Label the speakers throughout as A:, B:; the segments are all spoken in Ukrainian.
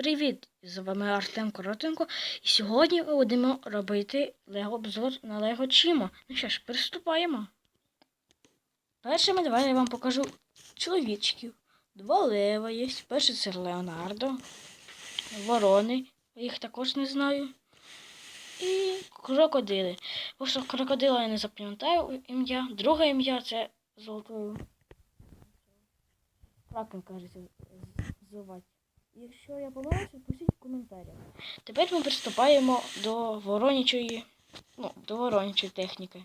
A: привіт! З вами Артем Коротенко. І сьогодні ми будемо робити лего обзор на Лего Чімо. Ну що ж, приступаємо. Першими давай я вам покажу чоловічків. Два лева є. Перший це Леонардо. Ворони. Їх також не знаю. І крокодили. Просто крокодила я не запам'ятаю ім'я. Друге ім'я це золотою. Кракен, кажеться, звати. Якщо я помилився, пишіть в коментарях. Тепер ми приступаємо до воронячої, ну, до воронячої техніки.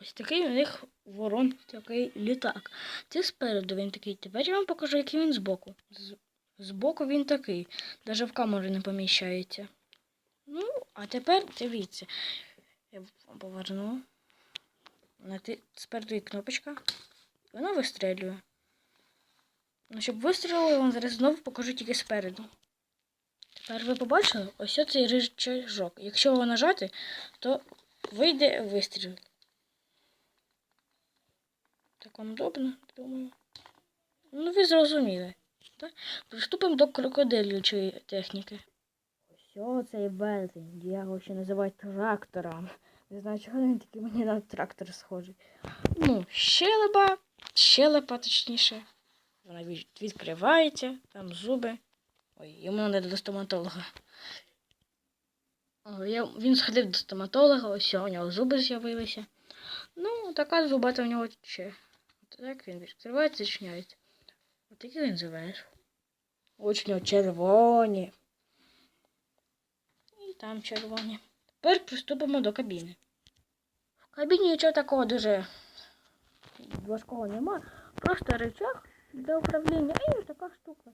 A: Ось такий у них ворон такий літак. Це спереду він такий. Тепер я вам покажу, який він збоку. З- Збоку він такий. Навіть в камеру не поміщається. Ну, а тепер дивіться. Я поверну. Спереду є кнопочка. Вона вистрелює. Ну, щоб вистрілили, я вам зараз знову покажу тільки спереду. Тепер ви побачили ось цей рычажок. Якщо його нажати, то вийде вистріл. Так вам удобно, думаю. Ну, ви зрозуміли. Так? Приступимо до крокодилючої техніки. Ось цей велетень, я його ще називають трактором. Не знаю, чого він такий мені на трактор схожий. Ну, щелепа, щелепа точніше. Вона відкривається, там зуби. Ой, йому треба до стоматолога. Він сходив до стоматолога, ось у нього зуби з'явилися. Ну, така зубата в нього ще. Так він відкривається, зачиняється. Ось такі він зверху. Очі нього червоні. І там червоні. Тепер приступимо до кабіни. В кабіні нічого такого дуже важкого нема. Просто рычаг для управління. І ось така штука.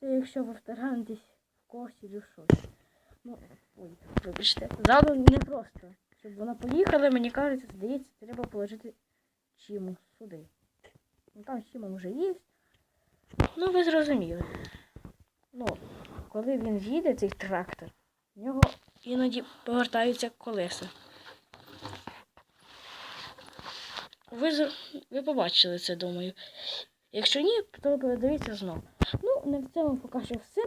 A: Це якщо ви втаранитесь в когось чи щось. Ну, ой, вибачте. Ззаду не просто. Щоб вона поїхала, мені кажеться, здається, треба положити чиму сюди. Ну там з чимом вже є. Ну, ви зрозуміли. Ну, коли він їде, цей трактор, в нього іноді повертаються колеса. Ви, ви побачили це, думаю. Якщо ні, то передивіться знову. Ну, на цьому поки що все.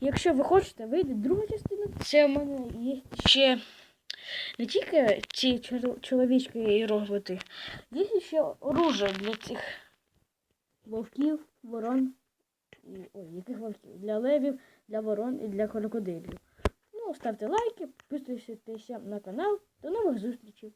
A: Якщо ви хочете, вийде друга частина. Це в мене є ще не тільки ці чоловічки і роботи, є ще оружие для цих вовків, ворон. І, ой, яких вовків? Для левів, для ворон і для крокодилів. Ну, ставте лайки, підписуйтеся на канал. До нових зустрічей!